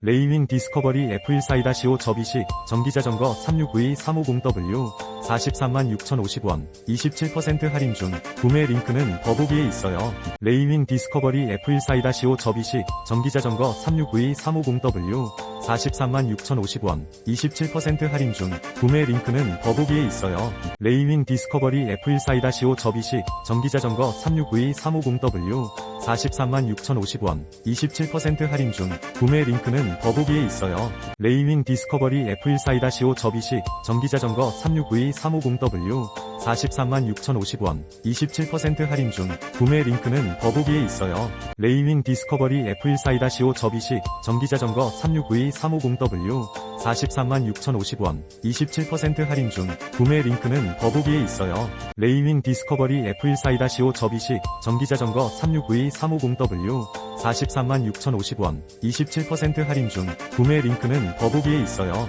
레이윈 디스커버리 F14-15 접이식 전기자전거 3692-350W 43만 6,050원 27% 할인 중 구매 링크는 더보기에 있어요. 레이윈 디스커버리 F14-15 접이식 전기자전거 3692-350W 43만 6,050원 27% 할인 중 구매 링크는 더보기에 있어요. 레이윈 디스커버리 F14-15 접이식 전기자전거 3692-350W 43만 6,050원 27% 할인 중 구매 링크는 더보기에 있어요. 레이윈 디스커버리 F14-15 접이식 전기자전거 3692-350W 43만 6,050원 27% 할인 중 구매 링크는 더보기에 있어요. 레이윈 디스커버리 F14-15 접이식 전기자전거 3692-350W 43만 6,050원 27% 할인 중 구매 링크는 더보기에 있어요. 레이윈 디스커버리 F14-15 접이식 전기자전거 3692-350W 43만 6,050원 27% 할인 중 구매 링크는 더보기에 있어요.